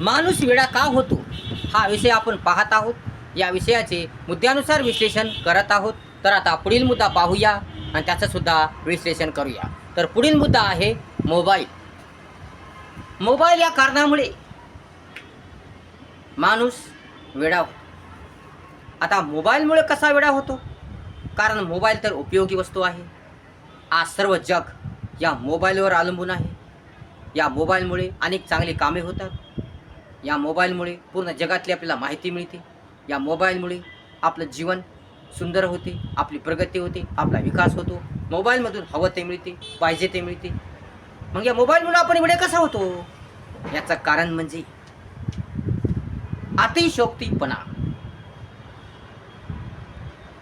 माणूस वेडा का होतो? हा विषय आपण पाहत आहोत. या विषयाचे मुद्द्यानुसार विश्लेषण करत आहोत. तर आता पुढील मुद्दा पाहूया आणि त्याचंसुद्धा विश्लेषण करूया. तर पुढील मुद्दा आहे मोबाईल. मोबाईल या कारणामुळे माणूस वेडा होतो. आता मोबाईलमुळे कसा वेडा होतो? कारण मोबाईल तर उपयोगी वस्तू आहे. आज सर्व जग या मोबाईलवर अवलंबून आहे. या मोबाईलमुळे अनेक चांगली कामे होतात. या मोबाईलमुळे पूर्ण जगातली आपल्याला माहिती मिळते. या मोबाईलमुळे आपलं जीवन सुंदर होते आपली प्रगती होते आपला विकास होतो. मोबाईलमधून हवं ते मिळते पाहिजे ते मिळते. मग या मोबाईलमुळे आपण इकडे कसा होतो? याचं कारण म्हणजे अतिशोक्तीपणा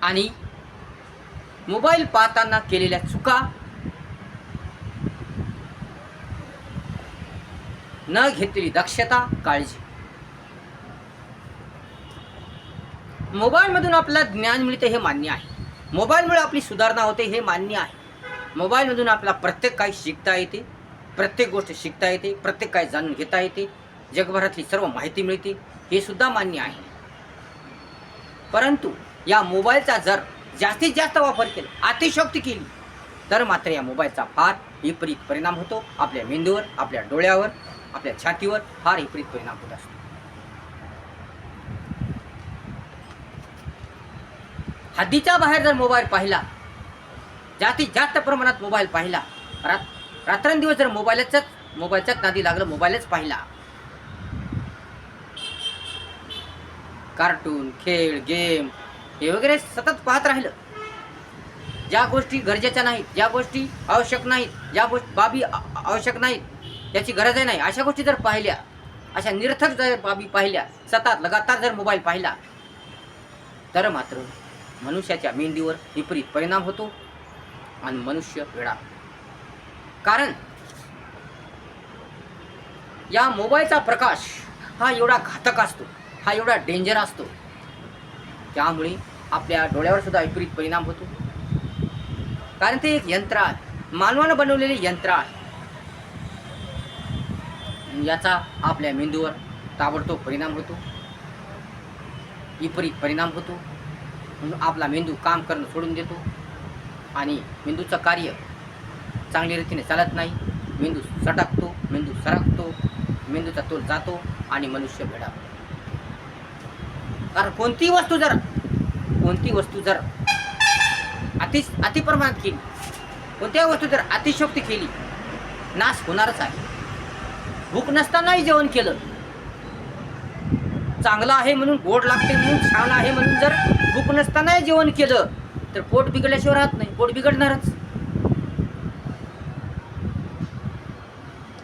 आणि मोबाईल पाहताना केलेल्या चुका न घेतलेली दक्षता काळजी. मोबाईलमधून आपल्याला ज्ञान मिळते हे मान्य आहे. मोबाईलमुळे आपली सुधारणा होते हे मान्य आहे. मोबाईलमधून आपल्याला प्रत्येक काही शिकता येते प्रत्येक गोष्ट शिकता येते प्रत्येक काही जाणून घेता येते जगभरातली सर्व माहिती मिळते हे सुद्धा मान्य आहे. परंतु या मोबाईलचा जर जास्तीत जास्त वापर केला अतिशोक्ती केली तर मात्र या मोबाईलचा फार विपरीत परिणाम होतो आपल्या मेंदूवर आपल्या डोळ्यावर आपल्या छातीवर फार विपरीत परिणाम होत असतो. हद्दीच्या बाहेर जर मोबाईल पाहिला जास्तीत जास्त प्रमाणात मोबाईल पाहिला रात रात्रंदिवस जर मोबाईलच मोबाईलच्याच नादी लागलं मोबाईलच पाहिला. कार्टून खेळ गेम हे वगैरे सतत पाहत राहिलं. ज्या गोष्टी गरजेच्या नाहीत ज्या गोष्टी आवश्यक नाहीत ज्या गोष्टी बाबी आवश्यक नाहीत त्याची गरजही नाही. अशा गोष्टी जर पाहिल्या अशा निरर्थक जर बाबी पाहिल्या सतत लगातार जर मोबाईल पाहिला तर मात्र मनुष्याच्या मेंदीवर विपरीत परिणाम होतो आणि मनुष्य वेळा कारण या मोबाईलचा प्रकाश हा एवढा घातक असतो हा एवढा डेंजर असतो. त्यामुळे आपल्या डोळ्यावर सुद्धा विपरीत परिणाम होतो. कारण ते एक यंत्र आहे. मानवानं बनवलेले यंत्र आहे. याचा आपल्या मेंदूवर ताबडतोब परिणाम होतो. विपरीत परिणाम होतो. म्हणून आपला मेंदू काम करणं सोडून देतो. आणि मेंदूचं कार्य चांगल्या रीतीने चालत नाही. मेंदू सटकतो मेंदू सरकतो मेंदूचा तोल जातो आणि मनुष्य भेडावतो कारण कोणतीही वस्तू जर कोणती वस्तू जर अति अतिप्रमाणात केली कोणत्या वस्तू जर अतिशोक्ती केली नाश होणारच आहे. भूक नसतानाही जेवण केलं. चांगलं आहे म्हणून गोड लागते म्हणून छान आहे म्हणून जर भूक नसतानाही जेवण केलं तर पोट बिघडल्याशिवाय राहत नाही पोट बिघडणारच.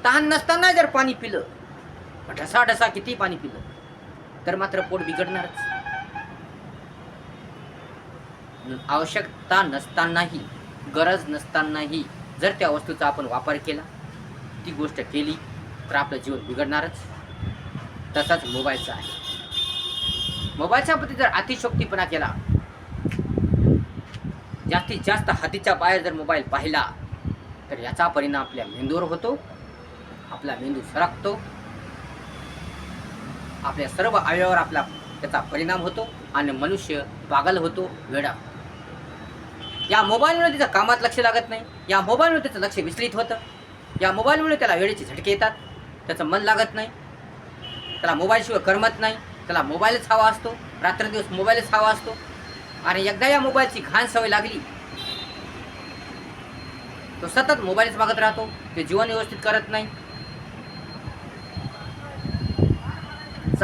तहान नसताना जर पाणी पिलं ढसा ढसा किती पाणी पिलं तर मात्र पोट बिघडणारच. आवश्यकता नसतानाही गरज नसतानाही जर त्या वस्तूचा आपण वापर केला ती गोष्ट केली तर आपलं जीवन बिघडणारच. तसाच मोबाईलचा आहे. मोबाईलच्या प्रती जर अतिशोक्तीपणा केला जास्तीत जास्त हातीच्या बाहेर जर मोबाईल पाहिला तर याचा परिणाम आपल्या मेंदूवर होतो आपला मेंदू सरकतो आपल्या सर्व अवयवावर आपला त्याचा परिणाम होतो आणि मनुष्य पागल होतो वेडा या मोबाईलमुळे त्याचं कामात लक्ष लागत नाही या मोबाईलमुळे त्याचं लक्ष विचलित होतं या मोबाईलमुळे त्याला वेळेचे झटके येतात त्याचं मन लागत नाही. त्याला मोबाईलशिवाय करमत नाही. त्याला मोबाईलच हवा असतो. रात्रंदिवस मोबाईलच हवा असतो. आणि एकदा या मोबाईलची घाण सवय लागली तो सतत मोबाईलच मागत राहतो. ते जीवन व्यवस्थित करत नाही.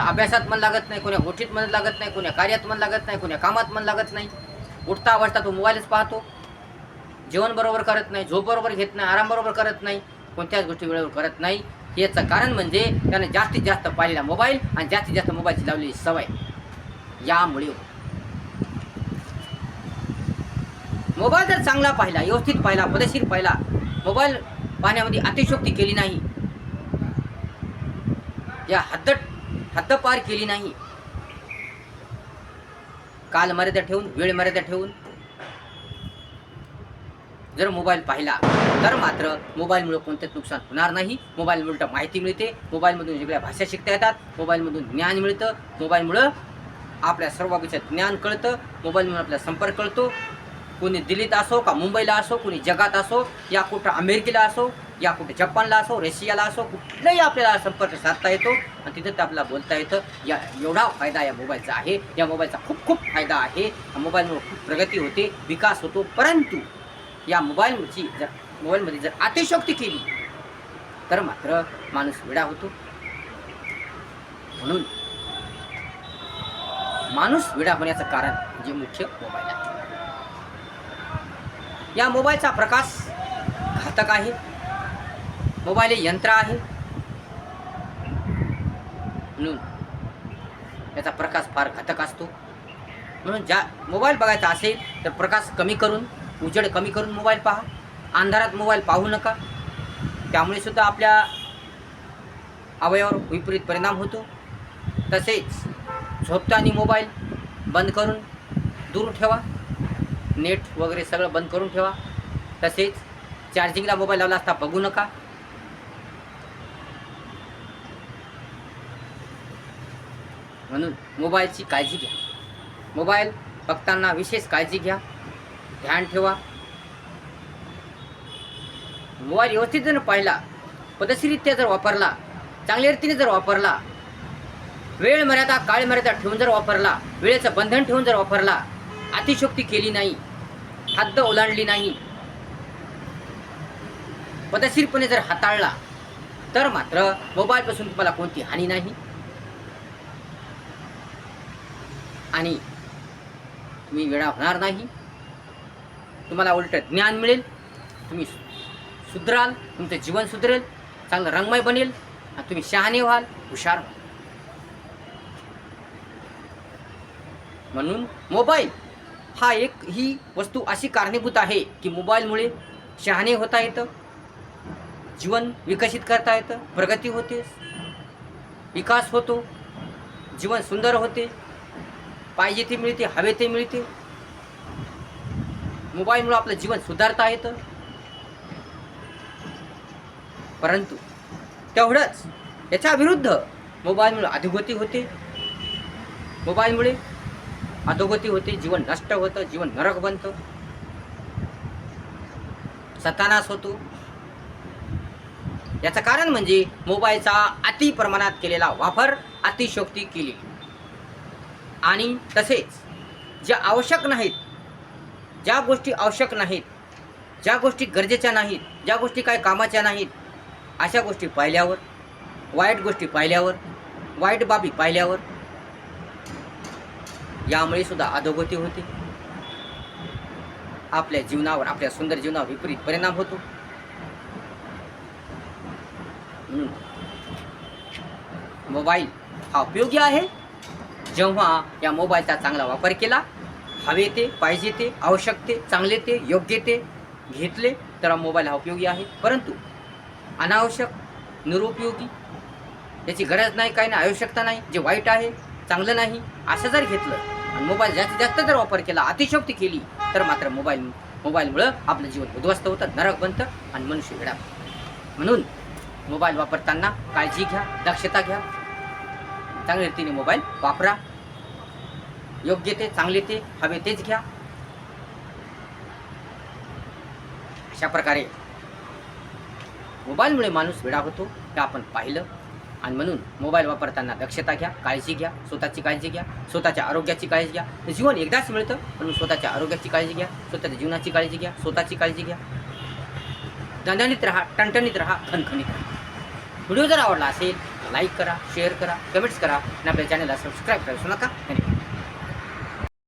अभ्यासात मन लागत नाही कोण्या गोष्टीत मन लागत नाही कोण्या कार्यात मन लागत नाही कोण्या कामात मन लागत नाही. उठता वाजता तो मोबाईलच पाहतो. जेवण बरोबर करत नाही झोप बरोबर घेत नाही आराम बरोबर करत नाही कोणत्याच गोष्टी वेळेवर करत नाही. याचं कारण म्हणजे त्याने जास्तीत जास्त पाहिलेला मोबाईल आणि जास्तीत जास्त मोबाईलची लावलेली सवय. यामुळे. मोबाईल जर चांगला पाहिला व्यवस्थित पाहिला पदशीर पाहिला मोबाईल पाहण्यामध्ये अतिशोक्ती केली नाही. या हद्द हद्दपार केली नाही. काल मर्यादा ठेवून वेळ मर्यादा ठेवून जर मोबाईल पाहिला तर मात्र मोबाईलमुळे कोणतेच नुकसान होणार नाही. मोबाईलमुळे माहिती मिळते. मोबाईलमधून वेगळ्या भाषा शिकता येतात. मोबाईलमधून ज्ञान मिळतं. मोबाईलमुळं आपल्या सर्व बाबीचं ज्ञान कळतं. मोबाईलमुळे आपला संपर्क कळतो. कोणी दिल्लीत असो का मुंबईला असो कोणी जगात असो या कुठं अमेरिकेला असो या कुठे जपानला असो रशियाला असो कुठलाही आपल्याला संपर्क साधता येतो. आणि तिथं ते आपल्याला बोलता येतं या एवढा फायदा या मोबाईलचा आहे. या मोबाईलचा खूप खूप फायदा आहे. मोबाईलमुळे खूप प्रगती होते विकास होतो परंतु या मोबाईलची जर मोबाईलमध्ये जर अतिशोक्ती केली तर मात्र माणूस वेडा होतो. म्हणून माणूस वेडा होण्याचं कारण म्हणजे मुख्य मोबाईल आहे. या मोबाईलचा प्रकाश घातक आहे. मोबाईल हे यंत्र आहे. म्हणून याचा प्रकाश फार घातक असतो. म्हणून ज्या मोबाईल बघायचा असेल तर प्रकाश कमी करून उजेड कमी करून मोबाईल पहा. अंधारात मोबाईल पाहू नका. त्यामुळे सुद्धा आपल्या अवयवावर विपरीत परिणाम होतो. तसेच झोपताना मोबाईल बंद करून दूर ठेवा. नेट वगैरे सगळं बंद करून ठेवा. तसेच चार्जिंगला मोबाईल लावला असता बघू नका. म्हणून मोबाईलची काळजी घ्या. मोबाईल बघताना विशेष काळजी घ्या. ध्यान ठेवा. मोबाईल व्यवस्थित जर पाहिला पद्धतशीरित्या जर वापरला चांगल्या रीतीने जर वापरला वेळ मर्यादा काळ मर्यादा ठेवून जर वापरला वेळेचं बंधन ठेवून जर वापरला अतिशोक्ती केली नाही हद्द ओलांडली नाही पदशीरपणे जर हाताळला तर मात्र मोबाईलपासून तुम्हाला कोणती हानी नाही. आणि तुम्ही वेळा होणार नाही. तुम्हाला उलट ज्ञान मिळेल तुम्ही सु- सुधराल तुमचं जीवन सुधरेल चांगलं रंगमय बनेल आणि तुम्ही शहाणे व्हाल हुशार व्हाल. म्हणून मोबाईल हा एक ही वस्तू अशी कारणीभूत आहे की मोबाईलमुळे शहाणे होता येतं जीवन विकसित करता येतं प्रगती होते विकास होतो जीवन सुंदर होते पाहिजे ते मिळते हवे ते मिळते मोबाईलमुळे आपलं जीवन सुधारता येतं. परंतु तेवढंच याच्या विरुद्ध मोबाईलमुळे अधोगती होते. मोबाईलमुळे अधोगती होते जीवन नष्ट होतं जीवन नरक बनतं. सतानाश होतो. याचं कारण म्हणजे मोबाईलचा अति प्रमाणात केलेला वापर अतिशोक्ती केली. आणि तसेच जे आवश्यक नाहीत ज्या गोष्टी आवश्यक नाहीत ज्या गोष्टी गरजेच्या नाहीत ज्या गोष्टी काय कामाच्या नाहीत अशा गोष्टी पाहिल्यावर वाईट गोष्टी पाहिल्यावर वाईट बाबी पाहिल्यावर यामुळे सुद्धा अधोगती होते. आपल्या जीवनावर आपल्या सुंदर जीवनावर विपरीत परिणाम होतो. मोबाईल हा उपयोगी आहे. जेव्हा या मोबाईलचा चांगला वापर केला हवे ते पाहिजे ते आवश्यक ते चांगले ते योग्य ते घेतले तर हा मोबाईल हा उपयोगी आहे. परंतु अनावश्यक निरुपयोगी याची गरज नाही काही नाही आवश्यकता नाही जे वाईट आहे चांगलं नाही असं जर घेतलं आणि मोबाईल जास्तीत जास्त जर वापर केला अतिशोक्ती केली तर मात्र मोबाईल मोबाईलमुळं आपलं जीवन उद्ध्वस्त होतं नरक बनतं आणि मनुष्य वेळा म्हणून मोबाईल वापरताना काळजी घ्या दक्षता घ्या. चांगल्या रीतीने मोबाईल वापरा. योग्य ते चांगले ते हवे तेच घ्या. अशा प्रकारे मोबाईलमुळे माणूस वेडा होतो हे आपण पाहिलं. आणि म्हणून मोबाईल वापरताना दक्षता घ्या काळजी घ्या स्वतःची काळजी घ्या स्वतःच्या आरोग्याची काळजी घ्या. जीवन एकदाच मिळतं म्हणून स्वतःच्या आरोग्याची काळजी घ्या स्वतःच्या जीवनाची काळजी घ्या स्वतःची काळजी घ्या. दणदणीत राहा टणटणीत राहा खणखणीत राहा. व्हिडिओ जर आवडला असेल लाईक करा शेअर करा कमेंट्स करा आणि आपल्या चॅनलला सबस्क्राईब करा नका. धन्यवाद.